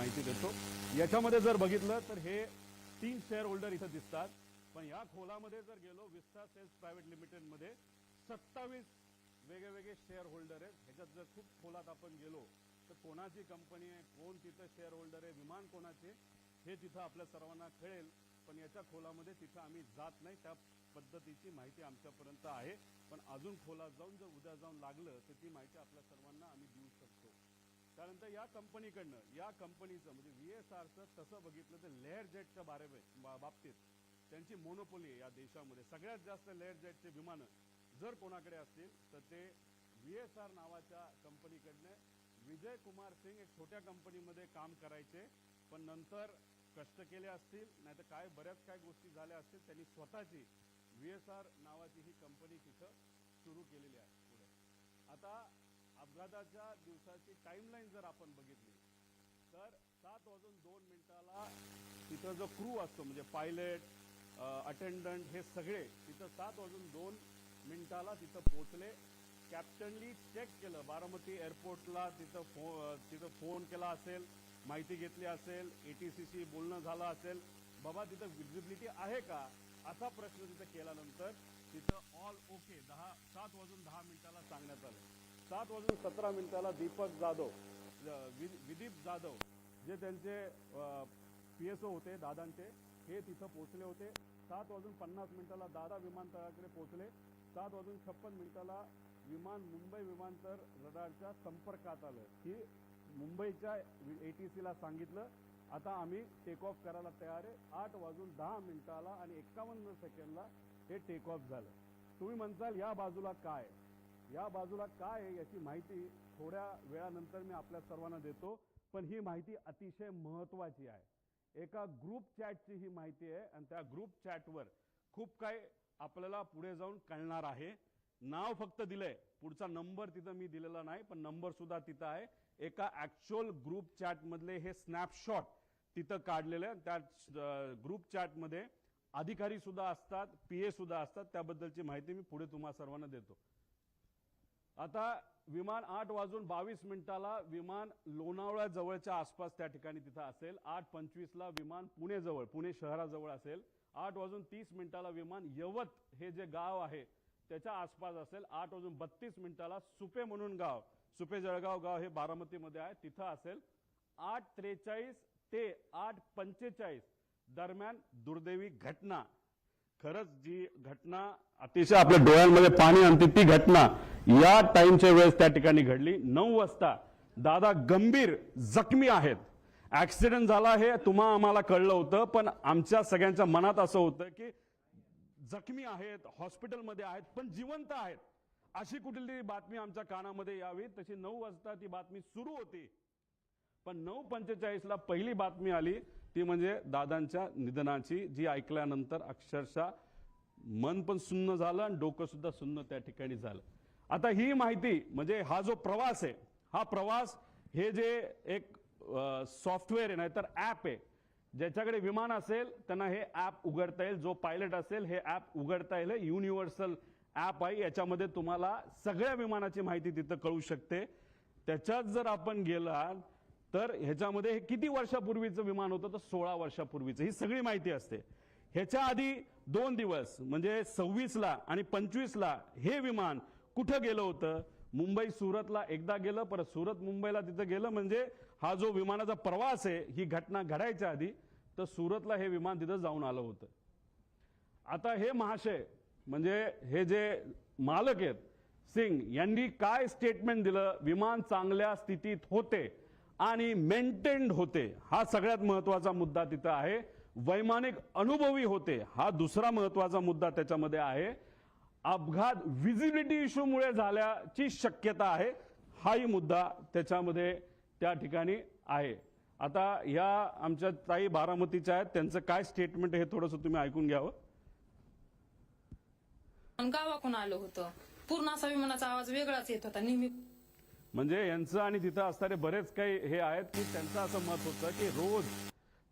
माहिती देतो. याच्यामध्ये जर बघितलं तर हे तीन शेअर होल्डर इथं दिसतात. पण या खोलामध्ये जर गेलो विस्ता सेल्स प्रायव्हेट लिमिटेडमध्ये सत्तावीस वेगळे वेगळे शेअर होल्डर आहेत. ह्याच्यात जर खूप खोलात आपण गेलो तर कोणाची कंपनी आहे कोण तिथं शेअर होल्डर आहे विमान कोणाचे हे तिथं आपल्या सर्वांना कळेल. पण याच्या खोलामध्ये तिथं आम्ही जात नाही. त्या पद्धतीची माहिती आमच्यापर्यंत आहे. पण अजून खोलात जाऊन जर उद्या जाऊन लागलं तर ती माहिती आपल्या सर्वांना आम्ही देऊ शकतो. त्यानंतर या कंपनीकडनं या कंपनीचं म्हणजे व्ही एस आरचं तसं बघितलं तर लेअर जेटच्या बारे बाबतीत त्यांची मोनोपोली या देशामध्ये. सगळ्यात जास्त लेअर जेटचे विमानं जर कोणाकडे असतील तर ते व्ही एस आर नावाच्या कंपनीकडनं विजय कुमार सिंग एक छोट्या कंपनीमध्ये काम करायचे पण नंतर कष्ट केले असतील नाही तर काय बऱ्याच काय गोष्टी झाल्या असतील त्यांनी स्वतःची व्ही एस आर नावाची ही कंपनी तिथं सुरू केलेली आहे पुढे. आता अपघाताच्या दिवसाची टाईमलाईन जर आपण बघितली तर सात वाजून दोन मिनिटाला तिथं जो क्रू असतो म्हणजे पायलट अटेंडंट हे सगळे तिथं सात वाजून दोन मिनिटाला तिथं पोहोचले. कॅप्टनली चेक केलं. बारामती एअरपोर्टला तिथं फो तिथं फोन केला असेल माहिती घेतली असेल एटीसीशी बोलणं झालं असेल बाबा तिथं विजिबिलिटी आहे का? असा प्रश्न तिथं केल्यानंतर तिथं ऑल ओके दहा सात वाजून दहा मिनिटाला सांगण्यात आलं. सात वाजून सतरा मिनिटाला दीपक जाधव विदीप जाधव जे त्यांचे पी एस ओ होते दादांचे हे तिथं पोहोचले होते. सात वाजून पन्नास मिनिटाला दादा विमानतळाकडे पोहोचले. सात वाजून छप्पन मिनिटाला विमान मुंबई विमानतळ रडारच्या संपर्कात आलं. ही मुंबईच्या ए टी सीला सांगितलं आता आम्ही टेक ऑफ करायला तयार आहे. आठ वाजून दहा मिनिटाला आणि एक्कावन्न सेकंडला हे टेक ऑफ झालं. तुम्ही म्हणताल या बाजूला काय? या बाजूला काय आहे याची माहिती थोड्या वेळानंतर मी आपल्या सर्वांना देतो पण ही माहिती अतिशय महत्वाची आहे. एका ग्रुप चॅटची ही माहिती आहे आणि त्या ग्रुप चॅटवर खूप काय आपल्याला पुढे जाऊन कळणार आहे. नाव फक्त दिलंय. पुढचा नंबर तिथं मी दिलेला नाही पण नंबर सुद्धा तिथं आहे. एका ऍक्च्युअल ग्रुप चॅट मधले हे स्नॅपशॉट तिथं काढलेले आहे. त्या ग्रुप चॅटमध्ये अधिकारी सुद्धा असतात पीए सुद्धा असतात. त्याबद्दलची माहिती मी पुढे तुम्हाला सर्वांना देतो. आता विमान आठ वाजून बावीस मिनिटाला विमान लोणावळा जवळच्या आसपास त्या ठिकाणी तिथं असेल. आठ पंचवीसला विमान पुणे जवळ पुणे शहराजवळ असेल. आठ वाजून तीस मिनिटाला विमान यवत हे जे गाव आहे त्याच्या आसपास असेल. आठ वाजून बत्तीस मिनिटाला सुपे म्हणून गाव सुपे जळगाव गाव हे बारामतीमध्ये आहे तिथं असेल. आठ त्रेचाळीस ते आठ पंचेचाळीस दरम्यान दुर्दैवी घटना खरंच जी घटना अतिशय आपल्या डोळ्यांमध्ये पाणी आणते ती घटना या टाइमच्या वेळेस त्या ठिकाणी घडली. नऊ वाजता दादा गंभीर जखमी आहेत. ऍक्सिडेंट झाला हे तुम्हा आम्हाला कळलं होतं पण आमच्या सगळ्यांच्या मनात असं होतं की जखमी आहेत हॉस्पिटलमध्ये आहेत पण जिवंत आहेत. अशी कुठली बातमी आमच्या कानामध्ये यावी. तशी नऊ वाजता ती बातमी सुरू होती. पण नऊ पंचेचाळीसला पहिली बातमी आली. ती म्हणजे दादांच्या निधनाची जी ऐकल्यानंतर अक्षरशः मन पण सुन्न झालं आणि डोकं सुद्धा सुन्न त्या ठिकाणी झालं. आता ही माहिती म्हणजे हा जो प्रवास आहे हा प्रवास हे जे एक सॉफ्टवेअर आहे नाहीतर ऍप आहे ज्याच्याकडे विमान असेल त्यांना हे ऍप उघडता येईल. जो पायलट असेल हे ऍप उघडता येईल. युनिव्हर्सल ऍप आहे. याच्यामध्ये तुम्हाला सगळ्या विमानाची माहिती तिथं कळू शकते. त्याच्यात जर आपण गेलात तर ह्याच्यामध्ये हे किती वर्षापूर्वीचं विमान होतं? तर सोळा वर्षापूर्वीचं. ही सगळी माहिती असते. ह्याच्या आधी दोन दिवस म्हणजे सव्वीसला आणि पंचवीसला हे विमान कुठं गेलं होतं? मुंबई सुरतला एकदा गेलं परत सुरत मुंबईला तिथं गेलं म्हणजे हा जो विमानाचा प्रवास आहे ही घटना घडायच्या आधी तर सुरतला हे विमान तिथं जाऊन आलं होतं. आता हे महाशय म्हणजे हे जे मालक आहेत सिंग यांनी काय स्टेटमेंट दिलं? विमान चांगल्या स्थितीत होते. आणि मेंटेन्ड होते. हा सगळ्यात महत्त्वाचा मुद्दा तिथं आहे. वैमानिक अनुभवी होते. हा दुसरा महत्त्वाचा मुद्दा त्याच्यामध्ये आहे. अपघात विजिबिलिटी इश्यूमुळे झाल्याची शक्यता आहे. हाही मुद्दा त्याच्यामध्ये त्या ठिकाणी आहे. आता या आमच्या ताई बारामतीच्या आहेत. त्यांचं काय स्टेटमेंट हे थोडंसं तुम्ही ऐकून घ्यावं हो. गावाकून आलो आलं होतं. पूर्ण असा विमानाचा आवाज वेगळाच येत होता. नेहमी म्हणजे यांचं आणि तिथं असणारे बरेच काही हे आहेत की त्यांचं असं मत होतं की रोज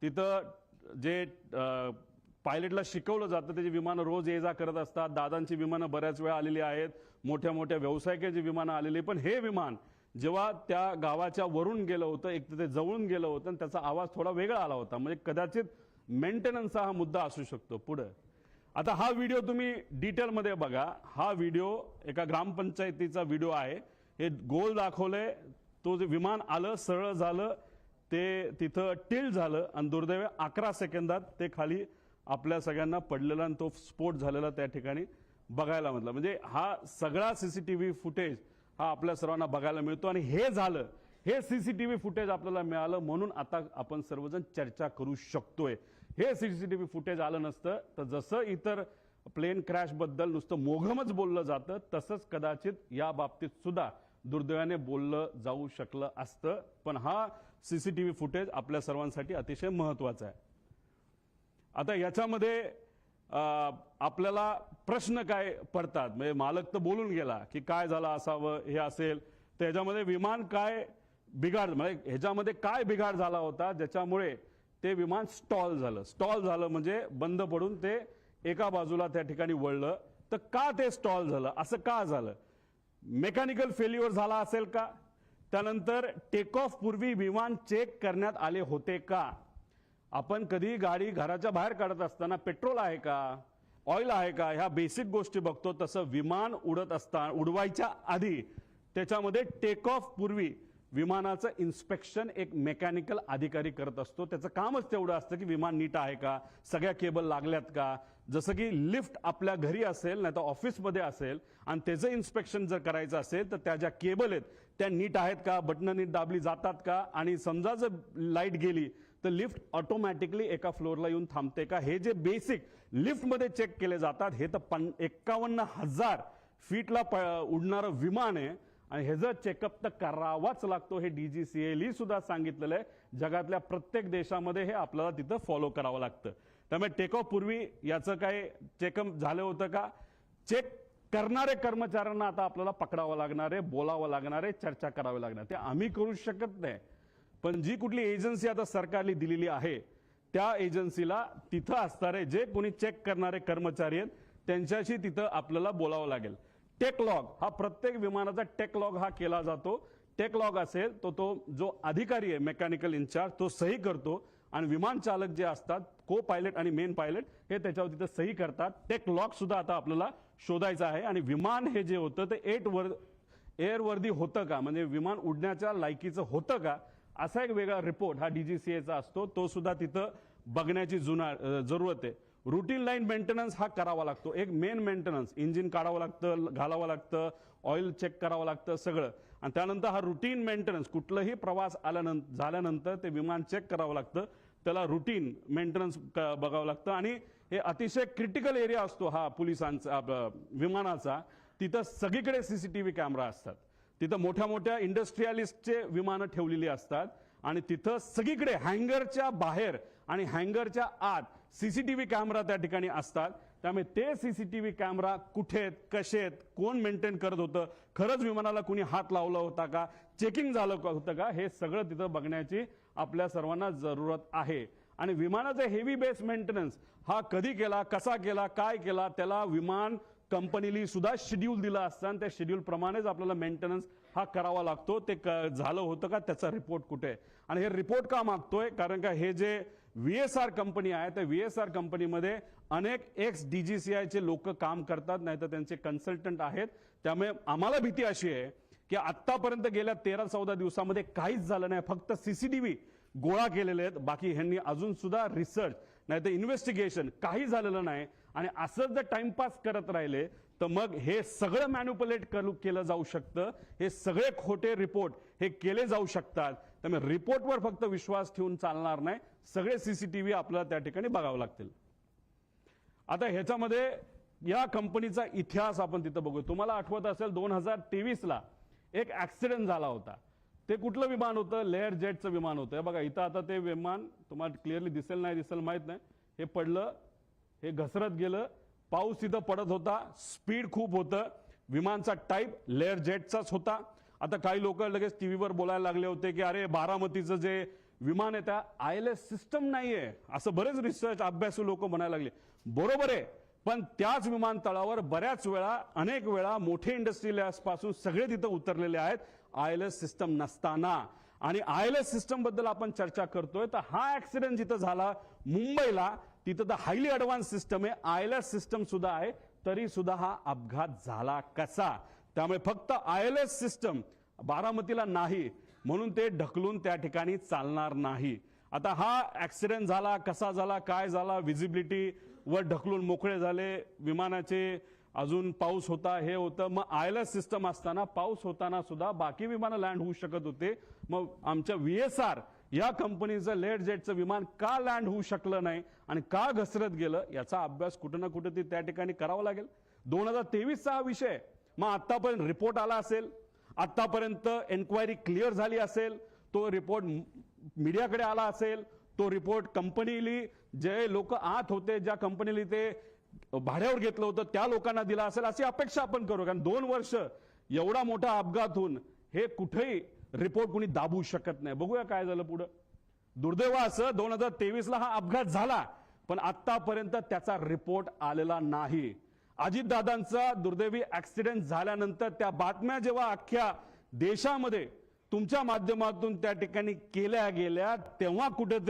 तिथं जे पायलटला शिकवलं जातं त्याची विमानं रोज ये जा करत असतात. दादांची विमानं बऱ्याच वेळा आलेली आहेत. मोठ्या मोठ्या व्यावसायिकांची विमानं आलेली पण हे विमान जेव्हा त्या गावाच्या वरून गेलं होतं एक तर ते जवळून गेलं होतं आणि त्याचा आवाज थोडा वेगळा आला होता. म्हणजे कदाचित मेंटेनन्सचा हा मुद्दा असू शकतो पुढं. आता हा व्हिडिओ तुम्ही डिटेलमध्ये बघा. हा व्हिडिओ एका ग्रामपंचायतीचा व्हिडिओ आहे. हे गोल दाखवलंय. तो जे विमान आलं सरळ झालं ते तिथं टिल झालं आणि दुर्दैव अकरा सेकंदात ते खाली आपल्या सगळ्यांना पडलेला आणि तो स्फोट झालेला त्या ठिकाणी बघायला म्हटलं. म्हणजे हा सगळा सीसीटीव्ही फुटेज हा आपल्या सर्वांना बघायला मिळतो आणि हे झालं हे सीसीटीव्ही फुटेज आपल्याला मिळालं म्हणून आता आपण सर्वजण चर्चा करू शकतोय. हे सीसीटीव्ही फुटेज आलं नसतं तर जसं इतर प्लेन क्रॅशबद्दल नुसतं मोघमच बोललं जातं तसंच कदाचित या बाबतीत सुद्धा दुर्दैवाने बोललं जाऊ शकलं असतं पण हा सीसीटीव्ही फुटेज आपल्या सर्वांसाठी अतिशय महत्त्वाचा आहे. आता याच्यामध्ये आपल्याला प्रश्न काय पडतात? म्हणजे मालक तर बोलून गेला की काय झालं असावं हे असेल तर ह्याच्यामध्ये विमान काय बिघाड म्हणजे ह्याच्यामध्ये काय बिघाड झाला होता ज्याच्यामुळे ते विमान स्टॉल झालं. स्टॉल झालं म्हणजे बंद पडून ते एका बाजूला त्या ठिकाणी वळलं तर का ते स्टॉल झालं? असं का झालं? मेकॅनिकल फेल्युअर झाला असेल का? त्यानंतर टेक ऑफ पूर्वी विमान चेक करण्यात आले होते का? आपण कधी गाडी घराच्या बाहेर काढत असताना पेट्रोल आहे का? ऑइल आहे का? ह्या बेसिक गोष्टी बघतो. तसं विमान उडत असताना उडवायच्या आधी त्याच्यामध्ये टेक ऑफ पूर्वी विमानाचं इन्स्पेक्शन एक मेकॅनिकल अधिकारी करत असतो. त्याचं कामच तेवढं असतं की विमान नीट आहे का? सगळ्या केबल लागल्यात का? जसं की लिफ्ट आपल्या घरी असेल नाही तर ऑफिसमध्ये असेल आणि त्याचं इन्स्पेक्शन जर करायचं असेल तर त्या ज्या केबल आहेत त्या नीट आहेत का? बटणं नीट दाबली जातात का? आणि समजा जर लाइट गेली तर लिफ्ट ऑटोमॅटिकली एका फ्लोअरला येऊन थांबते का? हे जे बेसिक लिफ्टमध्ये चेक केले जातात हे तर पन एक्कावन्न हजार फीटला प उडणारं विमान आहे. आणि ह्याचं चेकअप तर करावाच लागतो हे डीजीसीएली सुद्धा सांगितलेलं आहे. जगातल्या प्रत्येक देशामध्ये हे आपल्याला तिथं फॉलो करावं लागतं. त्यामुळे टेक ऑफ पूर्वी याचं काय चेकअप झालं होतं का? चेक करणारे कर्मचाऱ्यांना आता आपल्याला पकडावं लागणार आहे बोलावं लागणार आहे चर्चा करावी लागणार ते आम्ही करू शकत नाही. पण जी कुठली एजन्सी आता सरकारने दिलेली आहे त्या एजन्सीला तिथं असणारे जे कोणी चेक करणारे कर्मचारी आहेत त्यांच्याशी तिथं आपल्याला बोलावं लागेल. टेकलॉग हा प्रत्येक विमानाचा टेकलॉग हा केला जातो. टेकलॉग असेल तो तो जो अधिकारी आहे मेकॅनिकल इन्चार्ज तो सही करतो आणि विमान चालक जे असतात को पायलट आणि मेन पायलट हे त्याच्यावर तिथं सही करतात. टेकलॉग सुद्धा आता आपल्याला शोधायचं आहे आणि विमान हे जे होतं ते एट वर एअरवर्दी होतं का? म्हणजे विमान उडण्याच्या लायकीचं होतं का? असा एक वेगळा रिपोर्ट हा डीजीसीएचा असतो. तो सुद्धा तिथं बघण्याची जुना जरूरत आहे. रुटीन लाईन मेंटेनन्स हा करावा लागतो. एक मेन मेंटेनन्स इंजिन काढावं लागतं घालावं लागतं ऑइल चेक करावं लागतं सगळं. आणि त्यानंतर हा रुटीन मेंटेनन्स कुठलंही प्रवास आल्यानंतर झाल्यानंतर ते विमान चेक करावं लागतं. त्याला रुटीन मेंटेनन्स बघावं लागतं. आणि हे अतिशय क्रिटिकल एरिया असतो हा पोलिसांचा विमानाचा. तिथं सगळीकडे C C T V camera असतात. तिथं मोठ्या मोठ्या इंडस्ट्रियलिस्टचे विमानं ठेवलेली असतात. आणि तिथं सगळीकडे हँगरच्या बाहेर आणि हँगरच्या आत सीसीटीव्ही कॅमेरा त्या ठिकाणी असतात. त्यामुळे ते सीसीटीव्ही कॅमेरा कुठे आहेत कसे आहेत कोण मेंटेन करत होतं खरंच विमानाला कुणी हात लावला होता का चेकिंग झालं का- होतं का हे सगळं तिथं बघण्याची आपल्या सर्वांना जरूरत आहे. आणि विमानाचा हेवी बेस मेंटेनन्स हा कधी केला कसा केला काय केला त्याला विमान कंपनीली सुद्धा शेड्यूल दिला असतं. आणि त्या शेड्यूल प्रमाणेच आपल्याला मेंटेनन्स हा करावा लागतो. ते झालं होतं का त्याचा रिपोर्ट कुठे? आहे? आणि हे रिपोर्ट का मागतोय? कारण का हे जे व्ही एस आर कंपनी आहे त्या व्ही एस आर कंपनीमध्ये अनेक एक्स डीजीसीआयचे लोक काम करतात नाही तर त्यांचे कन्सल्टंट आहेत. त्यामुळे आम्हाला भीती अशी आहे की आतापर्यंत गेल्या तेरा चौदा दिवसामध्ये काहीच झालं नाही. फक्त सीसीटीव्ही गोळा केलेले आहेत. बाकी ह्यांनी अजून सुद्धा रिसर्च नाही तर इन्व्हेस्टिगेशन काही झालेलं नाही. आणि असंच जर टाइमपास करत राहिले तर मग हे सगळं मॅन्युपुलेट केलं जाऊ शकतं. हे सगळे खोटे रिपोर्ट हे केले जाऊ शकतात. त्यामुळे रिपोर्टवर फक्त विश्वास ठेवून चालणार नाही. सगळे सीसीटीव्ही आपल्याला त्या ठिकाणी बघावे लागतील. आता ह्याच्यामध्ये या कंपनीचा इतिहास आपण तिथं बघू तुम्हाला आठवत असेल दोन हजार तेवीसला एक ऍक्सिडेंट झाला होता. ते कुठलं विमान होतं? लेअर जेटचं विमान होतं. बघा इथं आता ते विमान तुम्हाला क्लिअरली दिसेल नाही दिसेल माहीत नाही. हे पडलं हे घसरत गेलं. पाऊस तिथं पडत होता. स्पीड खूप होतं. विमानचा टाईप लेअर जेटचाच होता. आता काही लोक लगेच टीव्हीवर बोलायला लागले होते की अरे बारामतीचं जे विमान आहे त्या आय एल एस सिस्टम नाहीये. असं बरेच रिसर्च अभ्यासू लोक म्हणायला लागले. बरोबर आहे पण त्याच विमानतळावर बऱ्याच वेळा अनेक वेळा मोठे इंडस्ट्रियलपासून सगळे तिथं उतरलेले आहेत आय एल एस सिस्टम नसताना. आणि आय एल एस सिस्टमबद्दल आपण चर्चा करतोय तर हा ऍक्सिडेंट जिथं झाला मुंबईला तिथं तर हायली ऍडव्हान्स सिस्टम आहे. आय एल एस सिस्टम सुद्धा आहे तरी सुद्धा हा अपघात झाला कसा? त्यामुळे फक्त आय एल एस सिस्टम बारामतीला नाही म्हणून ते ढकलून त्या ठिकाणी चालणार नाही. आता हा ऍक्सिडेंट झाला कसा झाला काय झाला विजिबिलिटी वर ढकलून मोकळे झाले विमानाचे अजून पाऊस होता हे होतं. मग आय एल एस सिस्टम असताना पाऊस होताना सुद्धा बाकी विमानं लँड होऊ शकत होते. मग आमच्या व्ही एस आर या कंपनीचं लेट जेटचं विमान का लँड होऊ शकलं नाही आणि का घसरत गेलं याचा अभ्यास कुठं ना कुठं त्या ठिकाणी करावा लागेल. दोन हजार तेवीसचा हा विषय मग आतापर्यंत रिपोर्ट आला असेल आतापर्यंत एन्क्वायरी क्लिअर झाली असेल तो रिपोर्ट मीडियाकडे आला असेल तो रिपोर्ट कंपनीली जे लोक आत होते ज्या कंपनीली ते भाड्यावर घेतलं होतं त्या लोकांना दिला असेल अशी अपेक्षा आपण करू. कारण दोन वर्ष एवढा मोठा अपघात होऊन हे कुठेही रिपोर्ट कुणी दाबू शकत नाही. बघूया काय झालं पुढं. दुर्दैव असं दोन हजार तेवीसला हा अपघात झाला पण आतापर्यंत त्याचा रिपोर्ट आलेला नाही. अजितदादांचा दुर्दैवी ऍक्सिडेंट झाल्यानंतर त्या बातम्या जेव्हा अख्ख्या देशामध्ये तुमच्या माध्यमातून त्या ठिकाणी केल्या गेल्या तेव्हा कुठेतरी